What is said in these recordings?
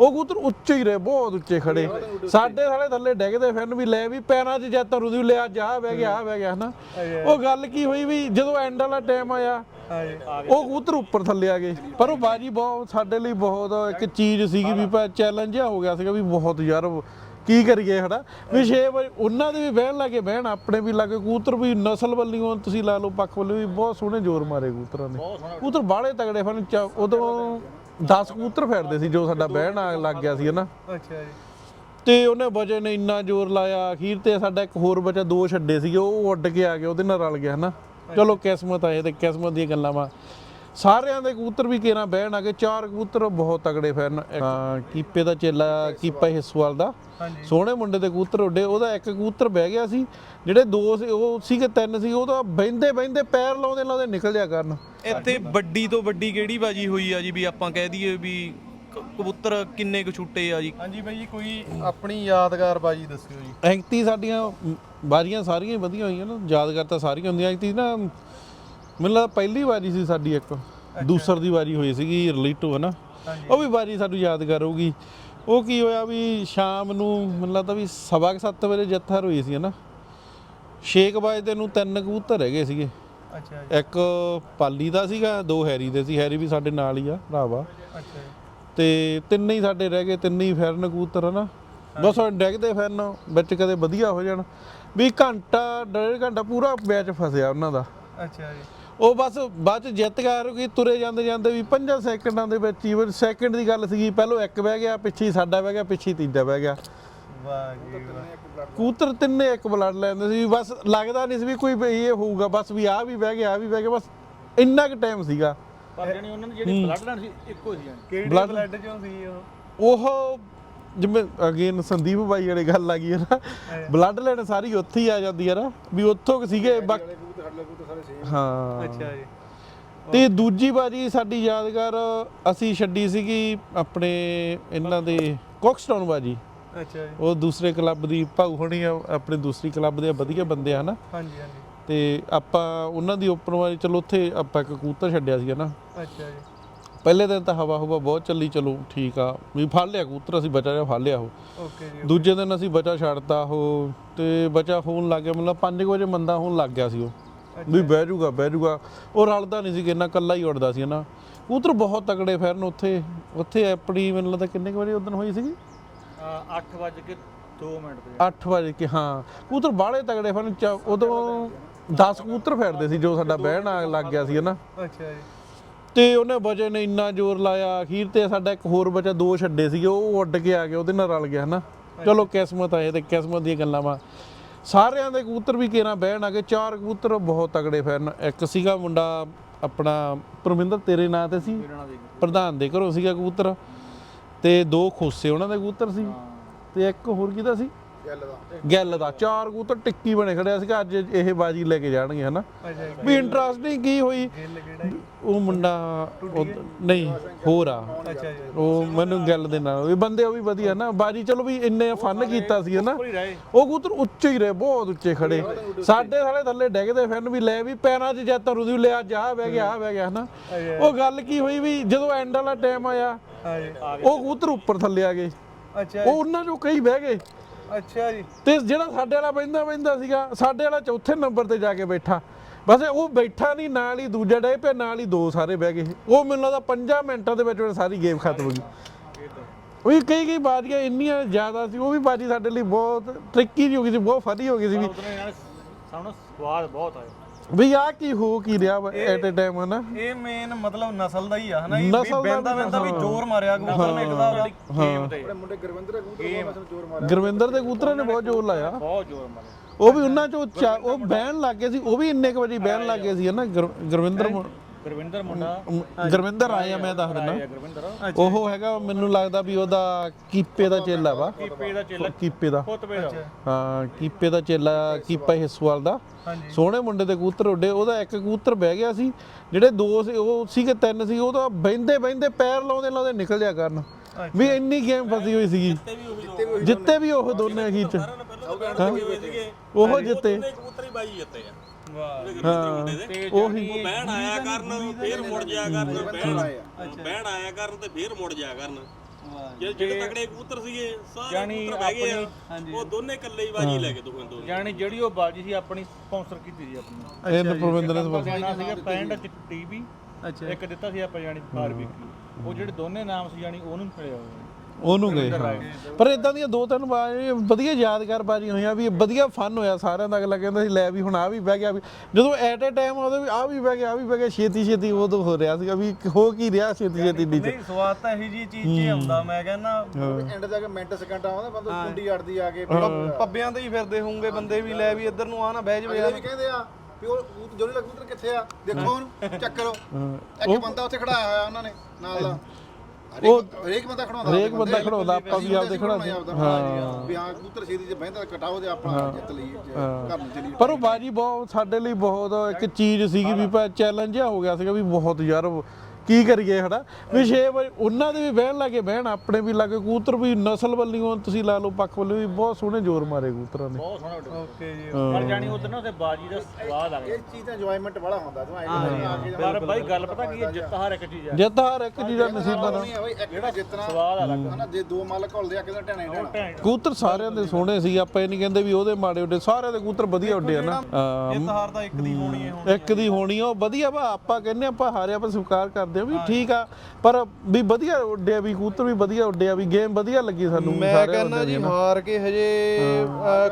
ਉਹ ਕਬੂਤਰ ਉੱਚੇ ਹੀ ਰਹੇ ਬਹੁਤ ਉੱਚੇ ਖੜੇ ਸਾਡੇ ਸਾਲੇ ਥੱਲੇ ਡਿੱਗਦੇ ਫਿਰਨ ਵੀ ਲੈ ਵੀ ਪੈਰਾਂ 'ਚ ਜਦ ਤਰੂ ਦੀ ਲਿਆ ਜਾ ਬਹਿ ਗਿਆ ਆ ਬਹਿ ਗਿਆ ਹਨਾ। ਉਹ ਗੱਲ ਕੀ ਹੋਈ ਵੀ ਜਦੋਂ ਐਂਡ ਵਾਲਾ ਟਾਈਮ ਆਇਆ ਉਹ ਕਬੂਤਰ ਉੱਪਰ ਥੱਲੇ ਆ ਗਏ। ਪਰ ਉਹ ਬਾਜੀ ਬਹੁਤ ਸਾਡੇ ਲਈ ਬਹੁਤ ਇੱਕ ਚੀਜ਼ ਸੀਗੀ ਵੀ ਚੈਲੰਜ ਜਿਹਾ ਹੋ ਗਿਆ ਸੀਗਾ ਵੀ ਬਹੁਤ ਯਾਰ ਕੀ ਕਰੀਏ ਹਨਾ? ਵੀ 6 ਵਜੇ ਉਹਨਾਂ ਦੇ ਵੀ ਬਹਿਣ ਲੱਗੇ ਬਹਿਣ ਆਪਣੇ ਵੀ ਲੱਗੇ। ਕਬੂਤਰ ਵੀ ਨਸਲ ਵੱਲੋਂ ਤੁਸੀਂ ਲਾ ਲਓ ਪੱਖ ਵੱਲੋਂ ਵੀ ਬਹੁਤ ਸੋਹਣੇ ਜ਼ੋਰ ਮਾਰੇ ਕਬੂਤਰਾਂ ਨੇ। ਕਬੂਤਰ ਬਾਹਲੇ ਤਗੜੇ ਫਨ ਉਦੋਂ 10 ਕਬੂਤਰ ਫੈਰਦੇ ਸੀ ਜੋ ਸਾਡਾ ਬਹਿਣ ਆ ਲੱਗ ਗਿਆ ਸੀ ਹਨਾ ਅੱਛਾ ਜੀ। ਤੇ ਉਹਨੇ ਬਜੇ ਨੇ ਇੰਨਾ ਜ਼ੋਰ ਲਾਇਆ ਅਖੀਰ ਤੇ ਸਾਡਾ ਇੱਕ ਹੋਰ ਬੱਚਾ ਦੋ ਛੱਡੇ ਸੀਗੇ ਉਹ ਉੱਡ ਕੇ ਆ ਗਿਆ ਉਹਦੇ ਨਾਲ ਰਲ ਗਿਆ ਹਨਾ ਚਲੋ ਕਿਸਮਤ ਆਏ ਤੇ ਕਿਸਮਤ ਦੀਆਂ ਗੱਲਾਂ ਵਾ। ਸਾਰਿਆਂ ਦੇ ਕਬੂਤਰ ਵੀ ਕੇਰਾ ਬਹਿਣ ਆ ਗਏ ਚਾਰ ਕਬੂਤਰ ਬਹੁਤ ਤਗੜੇ ਫਿਰਨ ਹਾਂ, ਕੀਪੇ ਦਾ ਚੇਲਾ ਕੀਪਾ ਹਿੱਸਵਾਲ ਦਾ। ਸੋਹਣੇ ਮੁੰਡੇ ਦੇ ਕਬੂਤਰ ਉੱਡੇ ਉਹਦਾ ਇੱਕ ਕਬੂਤਰ ਬਹਿ ਗਿਆ ਸੀ ਜਿਹੜੇ ਦੋ ਸੀ ਉਹ ਸੀਗੇ ਤਿੰਨ ਸੀ ਉਹ ਤਾਂ ਬਹਿੰਦੇ ਬਹਿੰਦੇ ਪੈਰ ਲਾਉਂਦੇ ਲਾਉਂਦੇ ਨਿਕਲ ਜਾ ਕਰਨ। ਇੱਥੇ ਵੱਡੀ ਤੋਂ ਵੱਡੀ ਕਿਹੜੀ ਬਾਜੀ ਹੋਈ ਆ ਜੀ ਵੀ ਆਪਾਂ ਕਹਿ ਦਈਏ ਵੀ ਕ- ਕਬੂਤਰ ਕਿੰਨੇ ਕੁ ਛੁੱਟੇ ਆ ਜੀ? ਹਾਂਜੀ ਬਾਈ ਜੀ ਕੋਈ ਆਪਣੀ ਯਾਦਗਾਰ ਬਾਜੀ ਦੱਸਿਓ ਜੀ। ਐਂਤੀ ਸਾਡੀਆਂ ਮ, ਬਾਜ਼ੀਆਂ ਸਾਰੀਆਂ ਹੀ ਵਧੀਆ ਹੋਈਆਂ ਨਾ ਯਾਦਗਾਰ ਤਾਂ ਸਾਰੀਆਂ ਹੁੰਦੀਆਂ। ਐਂਤੀ ਨਾ ਮੈਨੂੰ ਲੱਗਦਾ ਪਹਿਲੀ ਵਾਰੀ ਸੀ ਸਾਡੀ ਇੱਕ। ਦੂਸਰ ਦੀ ਵਾਰੀ ਹੋਈ ਸੀਗੀ ਰਿਲੇਟਿਵ ਹੈ ਨਾ ਉਹ ਵੀ ਵਾਰੀ ਸਾਨੂੰ ਯਾਦਗਾਰ ਹੋਊਗੀ। ਉਹ ਕੀ ਹੋਇਆ ਵੀ ਸ਼ਾਮ ਨੂੰ ਮੈਨੂੰ ਲੱਗਦਾ ਵੀ ਸਵਾ ਕੁ ਸੱਤ ਵਜੇ ਜੱਥਾ ਹੋਈ ਸੀ ਹੈ ਨਾ ਛੇਕ ਵਜੇ ਨੂੰ ਤਿੰਨ ਕਬੂਤਰ ਹੈਗੇ ਸੀਗੇ। ਅੱਛਾ ਜੀ। ਇੱਕ ਪਾਲੀ ਦਾ ਸੀਗਾ ਦੋ ਹੈਰੀ ਦੇ ਸੀ ਹੈਰੀ ਵੀ ਸਾਡੇ ਨਾਲ ਹੀ ਆ ਭਰਾਵਾ। ਅੱਛਾ ਜੀ। ਤੇ ਤਿੰਨੇ ਹੀ ਸਾਡੇ ਰਹਿ ਗਏ ਤਿੰਨੇ ਹੀ ਫਿਰਨ ਕਬੂਤਰ ਹਨਾ। ਬਸ ਉਹ ਡਿੱਗਦੇ ਫਿਰਨ ਵਿੱਚ ਕਦੇ ਵਧੀਆ ਹੋ ਜਾਣ। ਵੀ ਘੰਟਾ ਡੇਢ ਘੰਟਾ ਪੂਰਾ ਮੈਚ ਫਸਿਆ ਉਹਨਾਂ ਦਾ। ਅੱਛਾ ਜੀ। ਉਹ ਬਸ ਬਾਅਦ ਚ ਜਿੱਤ ਗਿਆ ਕਿ ਤੁਰੇ ਜਾਂਦੇ ਜਾਂਦੇ ਵੀ 5 ਸੈਕਿੰਡਾਂ ਦੇ ਵਿੱਚ ਈਵਨ ਸੈਕਿੰਡ ਦੀ ਗੱਲ ਸੀਗੀ ਪਹਿਲੋਂ ਇੱਕ ਬਹਿ ਗਿਆ ਪਿੱਛੇ ਸਾਡਾ ਬਹਿ ਗਿਆ ਪਿੱਛੇ ਤੀਜਾ ਬਹਿ ਗਿਆ। ਵਾਹ ਜੀ ਵਾਹ ਕਬੂਤਰ ਤਿੰਨੇ ਇੱਕ ਬਲੱਡ ਲੈਂਦੇ ਸੀ ਬਸ ਲੱਗਦਾ ਨਹੀਂ ਸੀ ਵੀ ਕੋਈ ਵੀ ਇਹ ਹੋਊਗਾ ਬਸ ਵੀ ਆ ਵੀ ਬਹਿ ਗਿਆ ਆ ਵੀ ਬਹਿ ਗਿਆ ਬਸ ਇੰਨਾ ਕੁ ਟਾਈਮ ਸੀਗਾ। ਪਰ ਜਣੀ ਉਹਨਾਂ ਦੀ ਜਿਹੜੀ ਬਲੱਡ ਲਾਈਨ ਸੀ ਇੱਕੋ ਸੀ ਜਾਣੀ ਕਿਹੜੇ Blood- ਬਲੱਡ ਚੋਂ ਸੀ ਉਹ ਉਹ ਜਿਵੇਂ ਅਗੇਨ ਸੰਦੀਪ ਬਾਈ ਵਾਲੀ ਗੱਲ ਆ ਗਈ ਹੈ ਨਾ ਬਲੱਡ ਲੈਣ ਸਾਰੀ ਉੱਥੇ ਹੀ ਆ ਜਾਂਦੀ ਹੈ ਨਾ ਵੀ ਉੱਥੋਂ ਕੁ ਸੀਗੇ ਬਾਕੀ ਹਾਂ। ਅੱਛਾ ਜੀ। ਤੇ ਦੂਜੀ ਵਾਰੀ ਸਾਡੀ ਯਾਦਗਾਰ ਅਸੀਂ ਛੱਡੀ ਸੀਗੀ ਆਪਣੇ ਇਹਨਾਂ ਦੇ ਕੋਕਸਟਾਊਨ ਬਾਜੀ। ਅੱਛਾ ਜੀ। ਉਹ ਦੂਸਰੇ ਕਲੱਬ ਦੀ ਭਾਊ ਹੋਣੀ ਆ ਆਪਣੇ ਦੂਸਰੀ ਕਲੱਬ ਦੇ ਵਧੀਆ ਬੰਦੇ ਆ ਨਾ ਹਾਂਜੀ ਹਾਂਜੀ। ਤੇ ਆਪਾਂ ਉਹਨਾਂ ਦੀ ਓਪਨ ਵਾਰੀ ਚਲੋ ਉੱਥੇ ਆਪਾਂ ਇੱਕ ਕਬੂਤਰ ਛੱਡਿਆ ਸੀ ਨਾ ਅੱਛਾ ਜੀ। ਪਹਿਲੇ ਦਿਨ ਤਾਂ ਹਵਾ ਹਵਾ ਬਹੁਤ ਚੱਲੀ ਚਲੋ ਠੀਕ ਆ। ਵੀ ਫੜ ਲਿਆ ਕਬੂਤਰ ਅਸੀਂ ਬਚਾ ਜਿਹਾ ਫੜ ਲਿਆ ਉਹ। ਓਕੇ ਜੀ ਦੂਜੇ ਦਿਨ ਅਸੀਂ ਬਚਾ ਛੱਡਤਾ ਉਹ ਤੇ ਬਚਾ ਹੋਣ ਲੱਗ ਗਿਆ ਮਤਲਬ 5 ਵਜੇ ਮੰਦਾ ਹੋਣ ਲੱਗ ਗਿਆ ਸੀ ਉਹ। ਵੀ ਬਹਿ ਜੂਗਾ ਬਹਿ ਜੂਗਾ। ਉਹ ਰਲਦਾ ਨਹੀਂ ਸੀ ਕਿ ਇੰਨਾ ਕੱਲਾ ਹੀ ਉੱਡਦਾ ਸੀ ਨਾ ਕਬੂਤਰ ਬਹੁਤ ਤਕੜੇ ਫਿਰਨ ਉੱਥੇ। ਉੱਥੇ ਆਪਣੀ ਮੈਨੂੰ ਲੱਗਦਾ ਕਿੰਨੇ ਕੁ ਵਜੇ ਉਦੋਂ ਹੋਈ ਸੀਗੀ? 8 ਵਜੇ ਕੇ 2 ਮਿੰਟ ਤੇ 8 ਵਜੇ ਕਿ ਹਾਂ। ਕਬੂਤਰ ਬਾਹਲੇ ਤਗੜੇ ਫਿਰਨ ਚ- ਉਦੋਂ 10 ਕਬੂਤਰ ਫੈਰਦੇ ਸੀ ਜੋ ਸਾਡਾ ਬਹਿਣ ਆ ਲੱਗ ਗਿਆ ਸੀ ਨਾ ਅੱਛਾ ਜੀ। ਤੇ ਉਹਨੇ ਬਜੇ ਨੇ ਇੰਨਾ ਜ਼ੋਰ ਲਾਇਆ ਅਖੀਰ ਤੇ ਸਾਡਾ ਇੱਕ ਹੋਰ ਬੱਚਾ ਦੋ ਛੱਡੇ ਸੀਗੇ ਉਹ ਉੱਡ ਕੇ ਆ ਗਿਆ ਉਹਦੇ ਨਾਲ ਰਲ ਗਿਆ ਹਨਾ? ਚਲੋ ਕਿਸਮਤ ਆਏ ਤੇ ਕਿਸਮਤ ਦੀਆਂ ਗੱਲਾਂ ਵਾ। ਸਾਰਿਆਂ ਦੇ ਕਬੂਤਰ ਵੀ ਕੇਰਾ ਬਹਿਣ ਆ ਗਏ ਚਾਰ ਕਬੂਤਰ ਬਹੁਤ ਤਗੜੇ ਫਿਰਨ। ਇੱਕ ਸੀਗਾ ਮੁੰਡਾ ਆਪਣਾ ਪਰਮਿੰਦਰ ਤੇਰੇ ਨਾਂ ਤੇ ਸੀ? ਪ੍ਰਧਾਨ ਦੇ ਘਰੋਂ ਸੀਗਾ ਕਬੂਤਰ। ਤੇ ਦੋ ਖੋਸੇ ਉਹਨਾਂ ਦੇ ਕਬੂਤਰ ਸੀ ਤੇ ਇੱਕ ਹੋਰ ਕਿਹਦਾ ਸੀ? ਗੱਲ ਦਾ। ਚਾਰ ਕਬੂਤਰ ਟਿੱਕੀ ਬਣੇ ਖੜਿਆ ਸੀਗਾ ਅੱਜ ਇਹ ਬਾਜੀ ਲੈ ਕੇ ਜਾਣਗੇ ਹਨਾ? ਵੀ ਇੰਟਰਸਟਿੰਗ ਕੀ ਹੋਈ? ਉਹ ਮੁੰਡਾ ਨਹੀਂ ਹੋਰ ਆ। ਉਹ ਮੈਨੂੰ ਗੱਲ ਦੇ ਨਾਲ ਵੀ ਬੰਦੇ ਉਹ ਵੀ ਵਧੀਆ ਨਾ। ਬਾਜੀ ਚਲੋ ਵੀ ਇੰਨੇ ਫਨ ਕੀਤਾ ਸੀ ਨਾ ਹੀ ਰਹੇ। ਉਹ ਕਬੂਤਰ ਉੱਚੇ ਹੀ ਰਹੇ ਬਹੁਤ ਉੱਚੇ ਖੜੇ। ਸਾਡੇ ਸਾਲੇ ਥੱਲੇ ਡਿੱਗਦੇ ਫਿਰਨ ਵੀ ਲੈ ਵੀ ਪੈਰਾਂ 'ਚ ਜਦ ਤਰੂ ਦੀ ਲਿਆ ਜਾ ਬਹਿ ਗਿਆ ਆ ਬਹਿ ਗਿਆ ਹਨਾ? ਉਹ ਗੱਲ ਕੀ ਹੋਈ ਵੀ ਜਦੋਂ ਐਂਡ ਵਾਲਾ ਟਾਈਮ ਆਇਆ ਉਹ ਕਬੂਤਰ ਉੱਪਰ ਥੱਲੇ ਆ ਗਏ। ਅੱਛਾ ਉਹ ਉਹਨਾਂ ਚੋਂ ਕਈ ਬਹਿ ਗਏ। ਅੱਛਾ ਜੀ। ਤੇ ਜਿਹੜਾ ਸਾਡੇ ਵਾਲਾ ਬੈਂਦਾ ਬੈਂਦਾ ਸੀਗਾ ਸਾਡੇ ਵਾਲਾ ਚੌਥੇ ਨੰਬਰ ਤੇ ਜਾ ਕੇ ਬੈਠਾ। ਬਸ ਉਹ ਬੈਠਾ ਨਹੀਂ ਨਾਲ ਹੀ ਦੂਜਾ ਡੇ ਪਿਆ ਨਾਲ ਹੀ ਦੋ ਸਾਰੇ ਬਹਿ ਗਏ। ਉਹ ਮੈਨੂੰ ਲੱਗਦਾ 5 ਮਿੰਟਾਂ ਦੇ ਵਿੱਚ ਸਾਰੀ ਗੇਮ ਖਤਮ ਹੋ ਗਈ। ਉਹ ਕਈ ਕਈ ਬਾਜ਼ੀਆਂ ਇੰਨੀਆਂ ਜ਼ਿਆਦਾ ਸੀ ਉਹ ਵੀ ਬਾਜੀ ਸਾਡੇ ਲਈ ਬਹੁਤ ਟ੍ਰਿਕੀ ਜਿਹੀ ਹੋ ਗਈ ਸੀ ਬਹੁਤ ਫਨੀ ਹੋ ਗਈ ਸੀ ਵੀ ਸਾਨੂੰ ਸਵਾਦ ਬਹੁਤ ਆਇਆ। ਵੀ ਆ ਕੀ ਹੋ ਕੀ ਰਿਹਾ ਐਟ ਅ ਟਾਈਮ ਹਨਾ? ਇਹ ਮੇਨ ਮਤਲਬ ਨਸਲ ਦਾ ਹੀ ਆ ਹਨਾ? ਇਹ ਨਸਲ ਦਾ ਬੈਂਦਾ ਬੈਂਦਾ ਵੀ। ਜ਼ੋਰ ਮਾਰਿਆ ਕਬੂਤਰ ਨੇ ਇੱਕ ਦਾ ਉਹਦਾ ਗੇਮ ਤੇ। ਗੁਰਵਿੰਦਰ ਦੇ ਕਬੂਤਰਾਂ ਨੇ ਬਹੁਤ ਜ਼ੋਰ ਲਾਇਆ। ਬਹੁਤ ਜ਼ੋਰ ਮਾਰਿਆ। ਉਹ ਵੀ ਉਹਨਾਂ ਚੋਂ ਉਹ ਬਹਿਣ ਲੱਗ ਗਏ ਸੀ ਉਹ ਵੀ ਇੰਨੇ ਕੁ ਵਜੇ ਬਹਿਣ ਲੱਗ ਗਏ ਸੀ ਹਨਾ? ਗੁਰ- ਗੁਰਵਿੰਦਰ ਗੁਰਵਿੰਦਰ ਮੁੰਡਾ। ਗੁਰਵਿੰਦਰ ਆਇਆ ਮੈਂ ਦੱਸ ਦਿੰਦਾ। ਉਹ ਹੈਗਾ ਮੈਨੂੰ ਲੱਗਦਾ ਵੀ ਉਹਦਾ ਕੀਪੇ ਦਾ ਚੇਲਾ ਵਾ। ਕੀਪੇ ਦਾ ਚੇਲਾ। ਕੀਪੇ ਦਾ। ਹਾਂ ਕੀਪੇ ਦਾ ਚੇਲਾ ਕੀਪਾ ਹਿੱਸਵਾਲ ਦਾ। ਹਾਂਜੀ। ਸੋਹਣੇ ਮੁੰਡੇ ਦੇ ਕਬੂਤਰ ਉੱਡੇ। ਉਹਦਾ ਇੱਕ ਕਬੂਤਰ ਬਹਿ ਗਿਆ ਸੀ ਜਿਹੜੇ ਦੋ ਸੀ ਉਹ ਸੀਗੇ ਤਿੰਨ ਸੀ। ਉਹ ਤਾਂ ਬਹਿੰਦੇ ਬਹਿੰਦੇ ਪੈਰ ਲਾਉਂਦੇ ਲਾਉਂਦੇ ਨਿਕਲ ਜਾ ਕਰਨ। ਵੀ ਇੰਨੀ ਗੇਮ ਫਸੀ ਹੋਈ ਸੀਗੀ। ਜਿੱਤੇ ਵੀ ਉਹ ਦੋਨੇ। ਅਖੀਰ ਚ ਹਾਂ। ਉਹ ਜਿੱਤੇ। ਕਬੂਤਰੀ ਬਾਈ ਜਿੱਤੇ ਆ। ਵਾਹ ਹਾਂ ਉਹੀ। ਬਹਿਣ ਆਇਆ ਕਰਨ ਫੇਰ ਮੁੜ ਜਾਇਆ ਕਰਨ ਬਹਿਣ ਬਹਿਣ ਆਇਆ ਕਰਨ ਤੇ ਫੇਰ ਮੁੜ ਜਾਇਆ ਕਰਨ। ਜੇ। ਜਿਹੜੇ ਤਕੜੇ ਕਬੂਤਰ ਸੀਗੇ ਸਾਰੇ ਜਾਣੀ ਕਬੂਤਰ ਬਹਿ ਗਏ ਆ। ਆਪਣੀ- ਉਹ ਦੋਨੇ ਇਕੱਲੇ ਹੀ ਬਾਜੀ ਲੈ ਕੇ ਦੋ ਜਿਹੜੀ ਉਹ ਬਾਜੀ ਸੀ ਆਪਣੀ ਸਪਾਂਸਰ ਕੀਤੀ ਸੀ ਆਪਣੀ। ਇਹਨੂੰ ਪ੍ਰਬੰਧਨ ਨੇ ਨੰਬਰ ਦੇਣਾ ਸੀਗਾ 65 ਚ ਟੀਵੀ ਅੱਛਾ। ਇੱਕ ਦਿੱਤਾ ਸੀ ਆਪਾਂ ਜਾਣੀ ਬਾਰਬੀਕਿਊ ਉਹ ਜਿਹੜੇ ਦੋਨੇ ਨਾਮ ਸੀ ਜਾਣੀ ਉਹਨੂੰ ਮਿਲਿਆ ਹੋਇਆ। ਉਹਨੂੰ ਗਏ ਪਰ ਇਦਾਂ ਦੀਆਂ ਦੋ ਤਿੰਨ ਬਾਜੀ ਵਧੀਆ ਯਾਦਗਾਰ ਬਾਜੀ ਹੋਈਆਂ ਵੀ ਵਧੀਆ ਫਨ ਹੋਇਆ ਸਾਰਿਆਂ ਦਾ ਅਗਲਾ ਕਹਿੰਦਾ ਸੀ ਲੈ ਵੀ ਹੁਣ ਆ ਵੀ ਬਹਿ ਗਿਆ ਵੀ। ਜਦੋਂ ਐਟ ਅ ਟਾਈਮ ਉਹਦੇ ਵੀ ਆ ਵੀ ਬਹਿ ਗਿਆ ਆ ਵੀ ਬਹਿ ਗਿਆ ਛੇਤੀ ਛੇਤੀ ਉਦੋਂ ਹੋ ਰਿਹਾ ਸੀਗਾ ਵੀ ਹੋ ਕੀ ਰਿਹਾ ਛੇਤੀ ਛੇਤੀ ਨਹੀਂ ਸਵਾਦ ਤਾਂ ਇਹੀ ਜੀ ਚੀਜ਼ ਹੀ ਆਉਂਦਾ ਮੈਂ ਕਹਿੰਦਾ। ਐਂਡ ਜਾ ਕੇ ਮਿੰਟ ਸਕਿੰਟ ਆਉਂਦਾ ਬੰਦਾ ਕੁੰਡੀ ਅੜਦੀ ਆ ਕੇ ਪੱਬਿਆਂ ਤੇ ਹੀ ਫਿਰਦੇ ਹੋਣਗੇ ਬੰਦੇ ਵੀ ਲੈ ਵੀ ਇੱਧਰ ਨੂੰ ਆ ਨਾ ਬਹਿ ਜਵੇ ਵੀ ਕਹਿੰਦੇ ਆ ਵੀ ਉਹ ਕਿੱਥੇ ਆ? ਦੇਖੋ ਉਹਨੂੰ ਚੱਕ ਇੱਕ ਬੰਦਾ ਉੱਥੇ ਖੜਾਇਆ ਹੋਇਆ ਉਹਨਾਂ ਨੇ ਨਾਲ ਦਾ। ਉਹ ਹਰੇਕ ਬੰਦਾ ਖੜਾਉਂਦਾ ਹਰੇਕ ਬੰਦਾ ਖੜਾਉਂਦਾ ਆਪਾਂ ਵੀ ਆਪਦੇ ਖੜਾਉਂਦੇ ਹਾਂ। ਵੀ ਹਾਂ ਕਬੂਤਰ ਛੇਤੀ ਜੇ ਬਹਿੰਦਾ ਕਟਾਓ ਤੇ ਆਪਣਾ ਜਿੱਤ ਲਈ ਘਰ ਨੂੰ ਚਲੀ ਪਰ ਉਹ ਬਾਜੀ ਬਹੁਤ ਸਾਡੇ ਲਈ ਬਹੁਤ ਇੱਕ ਚੀਜ਼ ਸੀਗੀ ਵੀ ਚੈਲੰਜ ਜਿਹਾ ਹੋ ਗਿਆ ਸੀਗਾ ਵੀ ਬਹੁਤ ਯਾਰ ਕੀ ਕਰੀਏ ਹਨਾ? ਵੀ 6 ਵਜੇ ਉਹਨਾਂ ਦੇ ਵੀ ਬਹਿਣ ਲੱਗੇ ਬਹਿਣ ਆਪਣੇ ਵੀ ਲੱਗੇ ਕਬੂਤਰ ਵੀ ਨਸਲ ਵੱਲੋਂ ਤੁਸੀਂ ਲਾ ਲਓ ਪੱਖ ਵੱਲੋਂ ਵੀ ਬਹੁਤ ਸੋਹਣੇ ਜ਼ੋਰ ਮਾਰੇ ਕਬੂਤਰਾਂ ਨੇ। ਬਹੁਤ ਸੋਹਣਾ। ਓਕੇ ਜੀ ਪਰ ਜਾਣੀ ਉਧਰ ਨਾ ਉਹਦੇ ਬਾਜੀ ਦਾ ਸਵਾਦ ਆ। ਗਿਆ ਇਹ ਚੀਜ਼ ਦਾ ਇੰਜੋਇਮੈਂਟ ਬੜਾ ਹੁੰਦਾ ਤੂੰ ਐਂ ਆ। ਕੇ ਪਰ ਬਾਈ ਗੱਲ ਪਤਾ ਕੀ ਹੈ ਜਿੱਤ ਹਰ ਇੱਕ ਚੀਜ਼ ਆ। ਜਿੱਤ ਹਰ ਇੱਕ ਚੀਜ਼ ਦਾ ਨਸੀਬਾਂ ਦਾ। ਜਿਹੜਾ ਜਿੱਤਣਾ ਸਵਾਦ ਆ ਲੱਗਾ ਹਨਾ ਜੇ ਦੋ ਮਾਲਕ ਘੁਲਦੇ ਆ ਕਿਹਦਾ ਢਾਣਾ ਹੀ ਢਾਣਾ ਭੈਣ ਕਬੂਤਰ ਸਾਰਿਆਂ ਦੇ ਸੋਹਣੇ ਸੀ ਆਪਾਂ ਇਹ ਨਹੀਂ ਕਹਿੰਦੇ ਵੀ ਉਹਦੇ ਮਾੜੇ ਉੱਡੇ ਸਾਰਿਆਂ ਦੇ ਕਬੂਤਰ ਵਧੀਆ ਉੱਡੇ ਆ ਨਾ। ਜਿੱਤ ਹਾਰ ਤਾਂ ਇੱਕ ਦੀ ਹੋਣੀ ਹੈ ਹੁਣ ਇੱਕ ਦੀ ਹੋਣੀ ਆ ਉਹ ਵਧੀਆ ਵਾ ਆਪਾਂ ਕਹਿੰਦੇ ਆਪਾਂ ਹਾਰੇ ਆਪਾਂ ਸਵੀਕਾਰ ਕਰਦੇ ਆ ਵੀ ਠੀਕ ਆ ਪਰ ਵੀ ਵਧੀਆ ਉੱਡਿਆ ਵੀ ਕਬੂਤਰ ਵੀ ਵਧੀਆ ਉੱਡਿਆ ਵੀ ਗੇਮ ਵਧੀਆ ਲੱਗੀ ਸਾਨੂੰ ਮੈਂ ਕਹਿੰਦਾ ਜੀ ਦੀ ਨਾ। ਹਾਰ ਕੇ ਹਜੇ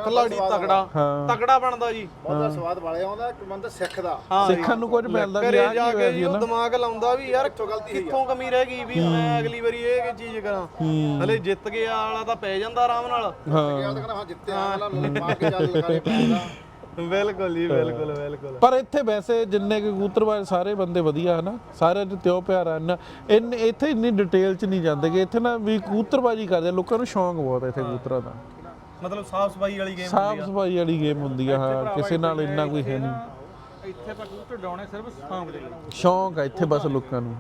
ਖਿਲਾੜੀ ਤਗੜਾ ਹਾਂ। ਤਗੜਾ ਬਣਦਾ ਜੀ। ਬਹੁਤਾ ਸਵਾਦ ਵਾਲਿਆ ਆਉਂਦਾ ਸਿੱਖਦਾ। ਹਾਂ ਜੀ। ਸਿੱਖਣ ਨੂੰ ਕੁਝ ਮਿਲਦਾ ਵੀ ਆ ਜਾ ਕੀ ਹੋਇਆ ਜੀ ਦਿਮਾਗ ਲਾਉਂਦਾ ਵੀ ਯਾਰ ਕਿੱਥੋਂ ਗਲਤੀ ਹੋਈ ਕਿੱਥੋਂ ਕਮੀ ਰਹਿ ਗਈ ਵੀ ਮੈਂ ਅਗਲੀ ਵਾਰੀ ਇਹ ਕੀ ਚੀਜ਼ ਕਰਾਂ। ਹਲੇ ਜਿੱਤ ਗਿਆ ਵਾਲਾ ਤਾਂ ਪੈ ਜਾਂਦਾ ਆਰਾਮ ਨਾਲ। ਹਾਂ। ਜਿੱਤਿਆ ਵਾਲਾ ਮਾਰ ਕੇ ਜਦ ਲਗਾਰੇ ਪੈਂਦਾ। ਬਿਲਕੁਲ ਜੀ ਬਿਲਕੁਲ ਬਿਲਕੁਲ। ਪਰ ਇੱਥੇ ਵੈਸੇ ਜਿੰਨੇ ਕੁ ਕਬੂਤਰਬਾਜ਼ ਸਾਰੇ ਬੰਦੇ ਵਧੀਆ ਹਨਾ ਸਾਰਿਆਂ ਦੇ ਤਿਉ ਪਿਆਰਾ ਨਾ ਇੰਨ ਇੱਥੇ ਇੰਨੀ ਡਿਟੇਲ ਚ ਨਹੀਂ ਜਾਂਦੇ ਕਿ ਇੱਥੇ ਨਾ ਵੀ ਕਬੂਤਰਬਾਜੀ ਕਰਦੇ ਆ, ਲੋਕਾਂ ਨੂੰ ਸ਼ੌਂਕ ਬਹੁਤ ਹੈ ਇੱਥੇ ਕਬੂਤਰਾਂ ਦਾ। ਮਤਲਬ ਸਾਫ਼ ਸਫ਼ਾਈ ਵਾਲੀ ਗੇਮ ਸਾਫ਼ ਸਫ਼ਾਈ ਵਾਲੀ ਗੇਮ ਹੁੰਦੀ ਆ ਹਾਂ ਕਿਸੇ ਨਾਲ ਇੰਨਾ ਕੋਈ ਹੈ ਨਹੀਂ। ਇੱਥੇ ਆਪਾਂ ਕਬੂਤਰ ਡਾਉਣੇ ਸਿਰਫ ਸ਼ੌਂਕ ਦੇ ਲਈ। ਸ਼ੌਂਕ ਆ ਇੱਥੇ ਬਸ ਲੋਕਾਂ ਨੂੰ।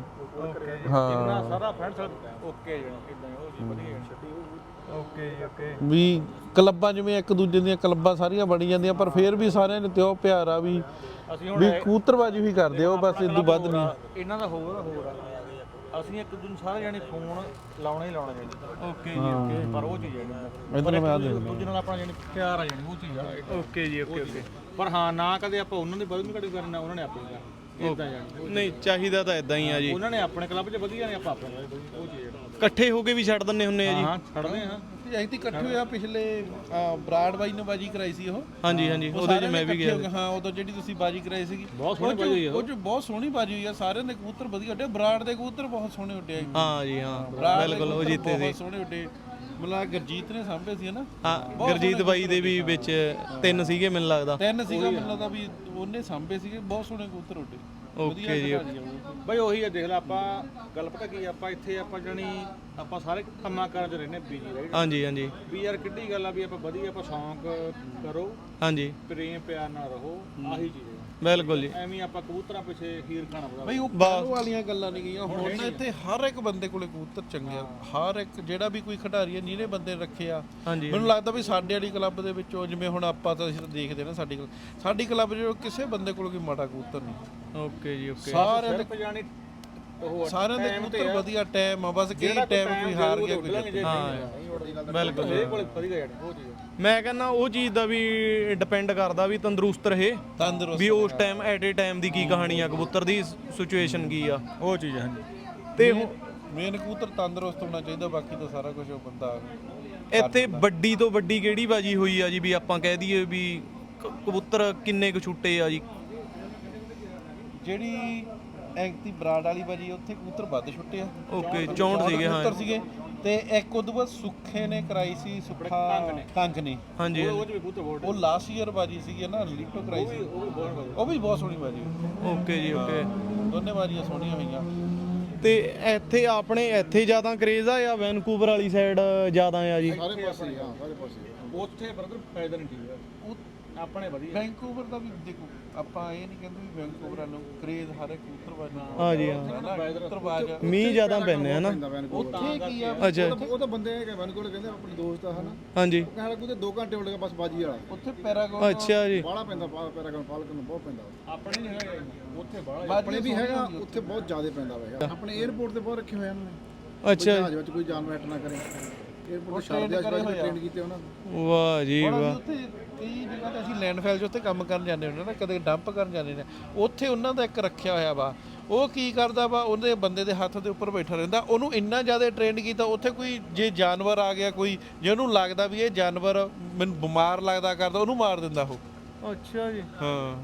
ਹਾਂ। ਸਾਰਾ ਫਰੈਂਡ ਸਰ ਓਕੇ ਜਣ ਇਦਾਂ ਉਹ ਜੀ ਵਧੀਆ ਓਕੇ ਜੀ ਓਕੇ ਵੀ ਕਲੱਬਾਂ ਜਿਵੇਂ ਇੱਕ ਦੂਜੇ ਦੀਆਂ ਕਲੱਬਾਂ ਸਾਰੀਆਂ ਬਣੀ ਜਾਂਦੀਆਂ ਪਰ ਫੇਰ ਵੀ ਸਾਰਿਆਂ ਨੇ ਤਿਉ ਪਿਆਰਾ ਵੀ ਅਸੀਂ ਹੁਣ ਵੀ ਕਬੂਤਰਬਾਜੀ ਵੀ ਕਰਦੇ ਆ ਉਹ ਬਸ ਇਦੋਂ ਵੱਧ ਨਹੀਂ। ਇਹਨਾਂ ਦਾ ਹੋਰ ਆ, ਹੋਰ ਆ। ਅਸੀਂ ਇੱਕ ਦੂਜੇ ਨੂੰ ਸਾਰੇ ਜਾਣੇ ਫੋਨ ਲਾਉਣਾ ਹੀ ਲਾਉਣਾ ਜਾਣੀ ਓਕੇ ਜੀ ਓਕੇ ਪਰ ਉਹ ਚੀਜ਼ ਹੈ ਨਹੀਂ ਮੈਂ ਆ ਦੇਖ ਦੂਜੇ ਨਾਲ ਆਪਣਾ ਜਾਣੀ ਪਿਆਰ ਆ ਜਾਣੀ ਉਹ ਚੀਜ਼ ਆ। ਓਕੇ ਜੀ ਓਕੇ ਓਕੇ ਪਰ ਹਾਂ ਨਾ ਕਦੇ ਆਪਾਂ ਉਹਨਾਂ ਦੀ ਬਦਲ ਘੜੀ ਕਰਨਾ ਉਹਨਾਂ ਨੇ ਆਪਣੀ ਕਰਨੀ ਇਦਾਂ ਜਾਣੀ ਨਹੀਂ ਚਾਹੀਦਾ ਤਾਂ ਇਦਾਂ ਹੀ ਆ ਜੀ। ਉਹਨਾਂ ਨੇ ਆਪਣੇ ਕਲੱਬ 'ਚ ਵਧੀਆ ਨੇ ਆਪਾਂ ਆਪਣੇ ਕਲੱਬ 'ਚ। ਉਹ ਚੀਜ਼ ਹੈ ਇਕੱਠੇ ਹੋ ਕੇ ਵੀ ਛੱਡ ਦਿੰਨੇ ਹੁੰਨੇ ਆ ਜੀ। ਹਾਂ ਛੱਡਦੇ ਹਾਂ। ਐਤੀ ਇਕੱਠੇ ਹੋਇਆ ਪਿਛਲੇ ਬਰਾੜ ਬਾਈ ਨੇ ਬਾਜੀ ਕਰਾਈ ਸੀ ਉਹ। ਹਾਂਜੀ ਹਾਂਜੀ ਉਹਦੇ 'ਚ ਮੈਂ ਵੀ ਗਿਆ ਹਾਂ ਉਦੋਂ ਜਿਹੜੀ ਤੁਸੀਂ ਬਾਜੀ ਕਰਾਈ ਸੀਗੀ। ਬਹੁਤ ਸੋਹਣੀ ਬਾਜੀ ਹੋਈ ਆ। ਉਹ ਚ ਬਹੁਤ ਸੋਹਣੀ ਬਾਜੀ ਹੋਈ ਆ ਸਾਰਿਆਂ ਦੇ ਕਬੂਤਰ ਵਧੀਆ ਉੱਡੇ ਬਰਾੜ ਦੇ ਕਬੂਤਰ ਬਹੁਤ ਸੋਹਣੇ ਉੱਡੇ ਆ ਹਾਂ ਜੀ ਹਾਂ ਬਰਾੜ ਦੇ ਬਿਲਕੁਲ ਉਹ ਕਬੂਤਰ ਜਿੱਤੇ ਸੀ। ਬਹੁਤ ਸੋਹਣੇ ਉੱਡੇ। ਮਤਲਬ ਗੁਰਜੀਤ ਨੇ ਸਾਂਭੇ ਸੀ ਹਨਾ? ਹਾਂ ਗੁਰਜੀਤ ਬਾਈ ਦੇ ਵੀ ਵਿੱਚ ਤਿੰਨ ਸੀਗੇ ਮੈਨੂੰ ਲੱਗਦਾ। ਤਿੰਨ ਸੀਗਾ ਮੈਨੂੰ ਲੱਗਦਾ ਵੀ ਉਹਨੇ ਸਾਂਭੇ ਸੀਗੇ ਬਹੁਤ ਸੋਹਣੇ ਕਬੂਤਰ ਉੱਡੇ। ਓਕੇ ਜੀ ਬਈ ਉਹੀ ਹੈ ਦੇਖ ਲੈ ਆਪਾਂ ਗੱਲ ਪਤਾ ਕੀ ਆ, ਆਪਾਂ ਇੱਥੇ ਆਪਾਂ ਜਾਣੀ ਆਪਾਂ ਸਾਰੇ ਕੰਮਾਂ ਕਾਰਾਂ 'ਚ ਰਹਿੰਦੇ ਬੀਜੀ ਰਾਈਟ ਹਾਂਜੀ ਹਾਂਜੀ। ਵੀ ਯਾਰ ਕਿੱਡੀ ਗੱਲ ਆ ਵੀ ਆਪਾਂ ਵਧੀਆ ਆਪਾਂ ਸ਼ੌਂਕ ਕਰੋ। ਹਾਂਜੀ। ਪ੍ਰੇਮ ਪਿਆਰ ਨਾਲ ਰਹੋ ਆਹੀ ਚੀਜ਼ ਹੈ ਬਿਲਕੁਲ ਜੀ। ਐਵੇਂ ਹੀ ਆਪਾਂ ਕਬੂਤਰਾਂ ਪਿੱਛੇ ਹੀਰ ਖਾਣਾ ਬਈ ਉਹ ਬਾਹਰ ਵਾਲੀਆਂ ਗੱਲਾਂ ਨਹੀਂ ਗਈਆਂ ਹੁਣ ਇੱਥੇ ਹਰ ਇੱਕ ਬੰਦੇ ਕੋਲੇ ਕਬੂਤਰ ਚੰਗੇ ਆ। ਹਰ ਇੱਕ ਜਿਹੜਾ ਵੀ ਕੋਈ ਖਿਡਾਰੀ ਆ ਜਿਹਨੇ ਬੰਦੇ ਰੱਖੇ ਆ। ਮੈਨੂੰ ਲੱਗਦਾ ਵੀ ਸਾਡੇ ਵਾਲੀ ਕਲੱਬ ਦੇ ਵਿੱਚੋਂ ਜਿਵੇਂ ਹੁਣ ਆਪਾਂ ਤਾਂ ਅਸੀਂ ਤਾਂ ਦੇਖਦੇ ਨਾ ਸਾਡੀ ਕਲੱਬ ਸਾਡੀ ਕਲੱਬ ਜਿਹੜਾ ਕਿਸੇ ਬੰਦੇ ਕੋਲ ਕੋਈ ਮਾੜਾ ਕਬੂਤਰ ਨਹੀਂ। ਓਕੇ ਜੀ ਓਕੇ। ਸਾਰਿਆਂ ਦੇ ਉਹ ਸਾਰਿਆਂ ਦੇ ਕਬੂਤਰ ਵਧੀਆ ਟਾਈਮ ਆ ਬਸ ਕਈ ਟਾਈਮ ਕੋਈ ਹਾਰ ਗਿਆ ਕੋਈ। ਹਾਂ। ਬਿਲਕੁਲ ਇਹ ਕੋਲ ਵਧੀਆ ਜਾਣੀ ਉਹ ਚੀਜ਼ ਹੈ। ਮੈਂ ਕਹਿੰਦਾ ਉਹ ਚੀਜ਼ ਦਾ ਵੀ ਡਿਪੈਂਡ ਕਰਦਾ ਵੀ ਤੰਦਰੁਸਤ ਰਹੇ। ਤੰਦਰੁਸਤ ਵੀ ਉਸ ਟਾਈਮ ਐਟ ਏ ਟਾਈਮ ਦੀ ਕੀ ਕਹਾਣੀ ਆ ਕਬੂਤਰ ਦੀ ਸਿਚੁਏਸ਼ਨ ਕੀ ਆ। ਉਹ ਚੀਜ਼ ਹੈ ਤੇ ਹੁਣ ਮੇਨ ਕਬੂਤਰ ਤੰਦਰੁਸਤ ਹੋਣਾ ਚਾਹੀਦਾ ਬਾਕੀ ਤਾਂ ਸਾਰਾ ਕੁਝ ਉਹ ਬੰਦਾ ਇੱਥੇ ਵੱਡੀ ਤੋਂ ਵੱਡੀ ਕਿਹੜੀ ਬਾਜੀ ਹੋਈ ਆ ਜੀ ਵੀ ਆਪਾਂ ਕਹਿ ਦਈਏ ਵੀ ਕ- ਕਬੂਤਰ ਕਿੰਨੇ ਕੁ ਛੁੱਟੇ ਆ ਜੀ? ਜਿਹੜੀ ਐਂਕਤੀ ਬਰਾੜ ਵਾਲੀ ਬਾਜੀ ਉੱਥੇ ਕਬੂਤਰ ਵੱਧ ਛੁੱਟੇ ਆ। ਓਕੇ 64 ਸੀਗੇ ਹਾਂ। ਕਬੂਤਰ ਸੀਗੇ। ਤੇ ਇੱਕ ਉਦੋਂ ਬਾਅਦ ਸੁੱਖੇ ਨੇ ਕਰਾਈ ਸੀ ਸੁੱਖਾ ਕੰਗ ਨੇ। ਹਾਂਜੀ। ਉਹ ਚ ਵੀ ਉਹ ਲਾਸਟ ਈਅਰ ਬਾਜੀ ਸੀਗੀ ਨਾ ਲੀਟੋ ਕਰਾਈ ਸੀ। ਉਹ ਵੀ ਬਹੁਤ ਸੋਹਣੀ ਬਾਜੀ। ਓਕੇ ਜੀ ਓਕੇ। ਦੋਨੇ ਬਾਜੀਆਂ ਸੋਹਣੀਆਂ ਹੋਈਆਂ। ਤੇ ਇੱਥੇ ਆਪਣੇ ਇੱਥੇ ਜ਼ਿਆਦਾ ਕਰੇਜ਼ ਆ ਜਾਂ ਵੈਨਕੂਵਰ ਵਾਲੀ ਸਾਈਡ ਜ਼ਿਆਦਾ ਆ ਜੀ? ਸਾਰੇ ਪਾਸੇ ਹੀ, ਹਾਂ ਸਾਰੇ ਪਾਸੇ। ਉੱਥੇ ਬਰਦਰ ਫਾਇਦਾ ਨਹੀਂ ਠੀਕ ਹੈ ਉਹ ਆਪਣੇ ਵਧੀਆ। ਵੈਂਕੂਵਰ ਦਾ ਵੀ ਦੇਖੋ ਆਪਾਂ ਇਹ ਨਹੀਂ ਕਹਿੰਦੇ ਵੀ ਵੈਂਕੂਵਰ ਨੂੰ ਕਰੇਜ਼ ਹਰ ਇੱਕ ਨੂੰ ਹਾਂ ਜੀ ਹਾਂ। ਮੀਂਹ ਜ਼ਿਆਦਾ ਪੈਂਦੇ ਆ ਨਾ। ਉੱਥੇ ਕੀ ਆ? ਅੱਛਾ। ਉਹ ਤਾਂ- ਬੰਦੇ ਹੈਗੇ ਵੈਨਕੂਵਰ ਕਹਿੰਦੇ ਆਪਣੇ ਦੋਸਤ ਆ ਹਨਾ? ਹਾਂਜੀ। ਕਹਿੰਦਾ ਕੋਈ 2 ਘੰਟੇ ਉੱਡ ਕੇ ਬਸ ਬਾਜੀ ਵਾਲਾ। ਉੱਥੇ ਪੈਰਾਗੋ ਅੱਛਾ ਜੀ। ਬਾਹਲਾ ਪੈਂਦਾ ਪੈਰਾਗਨ ਪਾਲਕਨ ਨੂੰ ਬਹੁਤ ਪੈਂਦਾ। ਆਪਣੇ ਨਹੀਂ ਹੈਗਾ ਉੱਥੇ ਬਾਹਲਾ ਆਪਣੇ ਵੀ ਹੈਗਾ ਉੱਥੇ। ਬਹੁਤ ਜ਼ਿਆਦਾ ਪੈਂਦਾ ਵਾ ਆਪਣੇ 에어ਪੋਰਟ ਤੇ ਬਹੁਤ ਰੱਖੇ ਹੋਏ ਇਹਨਾਂ ਨੇ। ਅੱਛਾ। ਜੀ। ਜਹਾਜ਼ ਵਿੱਚ ਕੋਈ ਜਾਨਵਰ ਐਟ ਨਾ ਕਰੇ। 에어ਪੋਰਟ ਤੇ ਛੱਡ ਦਿਆ ਸੀ ਟ੍ਰੇਨ ਕੀਤੇ ਉਹਨਾਂ ਨੂੰ। ਵਾਹ ਜੀ ਹੁਣ ਅਸੀਂ ਵਾਹ। ਉੱਥੇ ਕਈ ਜਗ੍ਹਾ ਤੇ ਅਸੀਂ ਲੈਂਡਫਾਈਲ 'ਚ ਉੱਥੇ ਕੰਮ ਕਰਨ ਜਾਂਦੇ ਹੁੰਦੇ ਨਾ ਕਦੇ ਡੰਪ ਕਰਨ ਜਾਂਦੇ ਨੇ ਉੱਥੇ ਉਹਨਾਂ ਦਾ ਇੱਕ ਰੱਖਿਆ ਹੋਇਆ ਵਾ। ਉਹ ਕੀ ਕਰਦਾ ਵਾ ਉਹਦੇ ਬੰਦੇ ਦੇ ਹੱਥ ਦੇ ਉੱਪਰ ਬੈਠਾ ਰਹਿੰਦਾ। ਉਹਨੂੰ ਇੰਨਾ ਜ਼ਿਆਦਾ ਟ੍ਰੇਨਡ ਕੀਤਾ ਉੱਥੇ ਕੋਈ ਜੇ ਜਾਨਵਰ ਆ ਗਿਆ ਕੋਈ ਜੇ ਉਹਨੂੰ ਲੱਗਦਾ ਵੀ ਇਹ ਜਾਨਵਰ ਮੈਨੂੰ ਬਿਮਾਰ ਲੱਗਦਾ ਕਰਦਾ ਉਹਨੂੰ ਮਾਰ ਦਿੰਦਾ ਉਹ। ਅੱਛਾ ਜੀ। ਹਾਂ।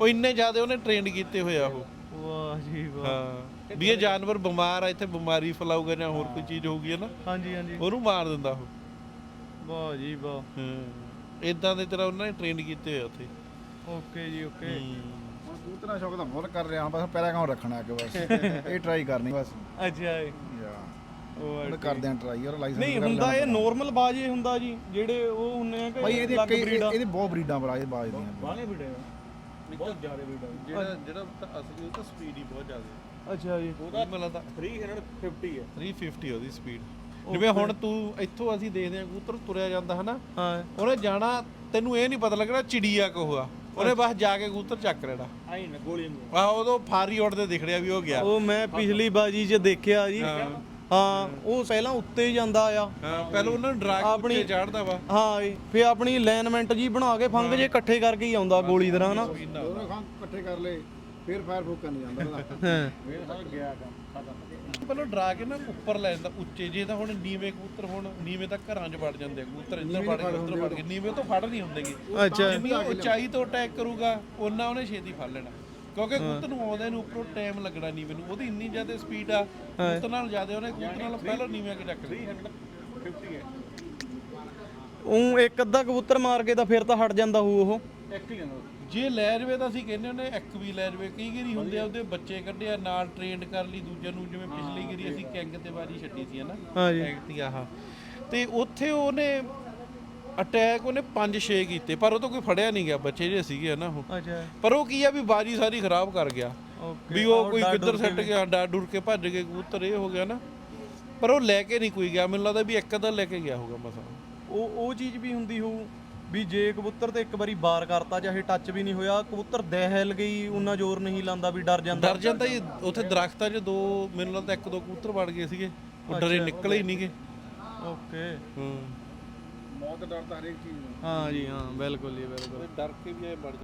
ਉਹ ਇੰਨੇ ਜ਼ਿਆਦਾ ਉਹਨੇ ਟ੍ਰੇਨਡ ਕੀਤੇ ਹੋਏ ਆ ਉਹ। ਵਾਹ ਜੀ ਵਾਹ। ਹਾਂ। ਵੀ ਇਹ ਜਾਨਵਰ ਬਿਮਾਰ ਆ ਇੱਥੇ ਬਿਮਾਰੀ ਫੈਲਾਊਗਾ ਜਾਂ ਹੋਰ ਕੋਈ ਚੀਜ਼ ਹੋਊਗੀ ਨਾ? ਹਾਂਜੀ ਹਾਂਜੀ। ਉਹਨੂੰ ਮਾਰ ਦਿੰਦਾ ਉਹ। ਵਾਹ ਜੀ ਵਾਹ। ਹਾਂ। ਇਦਾਂ ਦੇ ਤਰ੍ਹਾਂ ਉਹਨਾਂ ਨੇ ਟ੍ਰੇਨਡ ਕੀਤੇ ਹੋਏ ਉੱਥੇ। ਓਕੇ ਜੀ ਓਕੇ। ਹੁਣ ਕਬੂਤਰਾਂ ਦਾ ਸ਼ੌਕ ਤਾਂ ਬਹੁਤ ਕਰ ਰਿਹਾ ਹਾਂ ਬਸ ਪੈਰਾਗਾਉਂ ਰੱਖਣਾ ਕਿ ਬਸ। ਇਹ ਟਰਾਈ ਕਰਨੀ ਬਸ। ਅੱਛਾ ਜੀ। ਯਾ। ਉਹ ਹੁਣ ਕਰਦੇ ਆਂ ਟਰਾਈ ਔਰ ਲਾਇਸੈਂਸ ਨਹੀਂ ਹੁੰਦਾ ਇਹ ਨੋਰਮਲ ਬਾਜੇ ਹੁੰਦਾ ਜੀ ਜਿਹੜੇ ਉਹ ਹੁੰਨੇ ਆ ਕਿ ਭਾਈ ਇਹਦੇ ਅਲੱਗ ਕਈ ਆ? ਇਹਦੇ ਬਹੁਤ ਬਰੀਡਾਂ ਬਰਾ ਇਹ ਬਾਜ ਦੀਆਂ। ਬਾਹਲੇ ਵੀੜੇ ਬਹੁਤ ਜ਼ਿਆਦਾ ਵੀੜੇ ਜਿਹੜਾ ਜਿਹੜਾ ਅਸਲੀ ਉਹ ਤਾਂ ਸਪੀਡ ਹੀ ਬਹੁਤ ਜ਼ਿਆਦਾ ਅੱਛਾ ਜੀ। ਉਹਦਾ ਮੈਨੂੰ ਲੱਗਦਾ 350 ਹੈ। 350 ਉਹਦੀ ਸਪੀਡ ਜਿਵੇਂ ਹੁਣ ਤੂੰ ਇੱਥੋਂ ਅਸੀਂ ਦੇਖਦੇ ਹਾਂ ਕਬੂਤਰ ਤੁਰਿਆ ਜਾਂਦਾ ਹਨਾ? ਹਾਂ। ਉਹਨੇ ਜਾਣਾ ਤੈਨੂੰ ਇਹ ਨਹੀਂ ਪਤਾ ਲੱਗਣਾ ਚਿੜੀਆ ਕੋ ਹੋਆ ਉਹਨੇ ਬਸ ਜਾ ਕੇ ਕਬੂਤਰ ਚੱਕ ਲੈਣਾ। ਆਈ ਨਾ ਗੋਲੀ ਨੂੰ। ਆ ਉਦੋਂ ਫਾਰੀ ਉੱਡਦੇ ਦਿਖ ਰਿਹਾ ਵੀ ਉਹ ਗਿਆ। ਉਹ ਮੈਂ ਪਿਛਲੀ ਬਾਜੀ 'ਚ ਦੇਖਿਆ ਜੀ। ਹਾਂ। ਉਹ ਪਹਿਲਾਂ ਉੱਤੇ ਹੀ ਜਾਂਦਾ ਆ। ਹਾਂ ਪਹਿਲਾਂ ਉਹਨਾਂ ਨੂੰ ਡਰਾ ਕੇ ਉੱਤੇ ਚਾੜਦਾ ਵਾ। ਹਾਂ ਜੀ ਫੇ ਆਪਣੀ ਅਲਾਈਨਮੈਂਟ ਜੀ ਬਣਾ ਕੇ ਫੰਗ ਜੇ ਇਕੱਠੇ ਕਰਕੇ ਹੀ ਆਉਂਦਾ ਗੋਲੀ ਤਰ੍ਹਾਂ ਨਾ ਇਕੱਠੇ ਕਰ ਲਏ। ਫਿਰ ਫਾਇਰ ਫੂਕ ਕਰਨ ਜਾਂਦਾ ਉਹਦਾ। ਹਾਂ। ਗਿਆ ਕੰਮ ਖਤਮ ਪਹਿਲਾਂ ਡਰਾ ਕੇ ਨਾ ਉੱਪਰ ਲੈ ਜਾਂਦਾ ਉੱਚੇ ਜੇ ਤਾਂ ਹੁਣ ਨੀਵੇਂ ਕਬੂਤਰ ਹੁਣ ਨੀਵੇਂ ਤਾਂ ਘਰਾਂ 'ਚ ਵੜ ਜਾਂਦੇ ਆ ਕਬੂਤਰ ਇੱਧਰ ਵੜ ਗਏ ਉੱਧਰ ਵੜ ਗਏ ਨੀਵੇਂ ਤੋਂ ਫੜ ਨਹੀਂ ਹੁੰਦੇਗੇ ਅੱਛਾ। ਜਿੰਨੀ ਉਚਾਈ ਤੋਂ ਅਟੈਕ ਕਰੂਗਾ ਉਹਨਾਂ ਉਹਨੇ ਛੇਤੀ ਫੜ ਲੈਣਾ। ਕਿਉਂਕਿ ਕਬੂਤਰ ਨੂੰ ਆਉਂਦੇ ਨੂੰ ਉੱਪਰੋਂ ਟਾਈਮ ਲੱਗਣਾ ਨੀਵੇਂ ਨੂੰ। ਉਹਦੀ ਇੰਨੀ ਜ਼ਿਆਦਾ ਸਪੀਡ ਆ ਕਬੂਤਰ ਨਾਲ ਜ਼ਿਆਦਾ ਉਹਨੇ ਕਬੂਤਰ ਨਾਲ ਪਹਿਲਾਂ ਨੀਵੇਂ ਕੇ ਚੱਕ ਲਈ 50 ਹੈ। ਉਹ ਇੱਕ ਅੱਧਾ ਕਬੂਤਰ ਮਾਰ ਕੇ ਤਾਂ ਫਿਰ ਤਾਂ ਹਟ ਜਾਂਦਾ ਹੋਊ ਉਹ। ਇੱਕ ਹੀ ਜਾਂਦਾ ਜੇ ਲੈ ਜਵੇ ਤਾਂ ਅਸੀਂ ਕਹਿੰਦੇ ਹੁੰਦੇ ਇੱਕ ਵੀ ਲੈ ਜਵੇ। ਕਈ ਗਰੀ ਹੁੰਦੇ ਆ ਉਹਦੇ ਬੱਚੇ ਕੱਢਿਆ ਨਾਲ ਟ੍ਰੇਨਡ ਕਰ ਲਈ ਦੂਜੇ ਨੂੰ ਜਿਵੇਂ ਪਿਛਲੀ ਗਰੀ ਅਸੀਂ ਕੈਂਗ ਤੇ ਬਾਜੀ ਛੱਡੀ ਸੀ ਹਨਾ? ਹਾਂਜੀ। ਆਹ। ਤੇ ਉੱਥੇ ਉਹਨੇ ਅਟੈਕ ਉਹਨੇ 5-6 ਕੀਤੇ ਪਰ ਉਹ ਤੋਂ ਕੋਈ ਫੜਿਆ ਨਹੀਂ ਗਿਆ ਬੱਚੇ ਜੇ ਸੀਗੇ ਨਾ ਉਹ। ਅੱਛਾ। ਪਰ ਉਹ ਕੀ ਆ ਵੀ ਬਾਜੀ ਸਾਰੀ ਖਰਾਬ ਕਰ ਗਿਆ। ਓਕੇ ਵੀ ਉਹ ਕੋਈ ਕਿੱਧਰ ਸੱਟ ਗਿਆ ਡਰ ਡੁਰ ਕੇ ਭੱਜ ਗਏ ਕਬੂਤਰ ਇਹ ਹੋ ਗਿਆ ਨਾ ਪਰ ਉਹ ਲੈ ਕੇ ਨਹੀਂ ਕੋਈ ਗਿਆ। ਮੈਨੂੰ ਲੱਗਦਾ ਵੀ ਇੱਕ ਅੱਧਾ ਲੈ ਕੇ ਗਿਆ ਹੋਊਗਾ ਮਸਾ। ਉਹ ਉਹ ਚੀਜ਼ ਵੀ ਹੁੰਦੀ ਹੋਊ ਵੀ ਜੇ ਕਬੂਤਰ ਤੇ ਇੱਕ ਵਾਰੀ ਬਾਰ ਕਰਤਾ ਚਾਹੇ ਟੱਚ ਵੀ ਨਹੀਂ ਹੋਇਆ ਕਬੂਤਰ ਦਹਿਲ ਗਈ ਉਹਨਾਂ ਜ਼ੋਰ ਨਹੀਂ ਲਾਂਦਾ ਵੀ ਡਰ ਜਾਂਦਾ। ਡਰ ਜਾਂਦਾ ਜੀ ਉੱਥੇ ਦਰਖਤਾਂ 'ਚ ਦੋ ਮੈਨੂੰ ਲੱਗਦਾ ਇੱਕ ਦੋ ਕਬੂਤਰ ਵੜ ਗਏ ਸੀਗੇ ਉਹ ਡਰੇ ਨਿਕਲੇ ਹੀ ਨਹੀਂਗੇ। ਓਕੇ। ਹੂੰ। ਮੌਤ ਦਾ ਡਰ ਤਾਂ ਹਰੇਕ ਚੀਜ਼ ਨੂੰ। ਹਾਂ ਜੀ ਹਾਂ ਬਿਲਕੁਲ ਜੀ ਬਿਲਕੁਲ। ਡਰ ਕੇ ਵੀ ਆਏ ਵੜ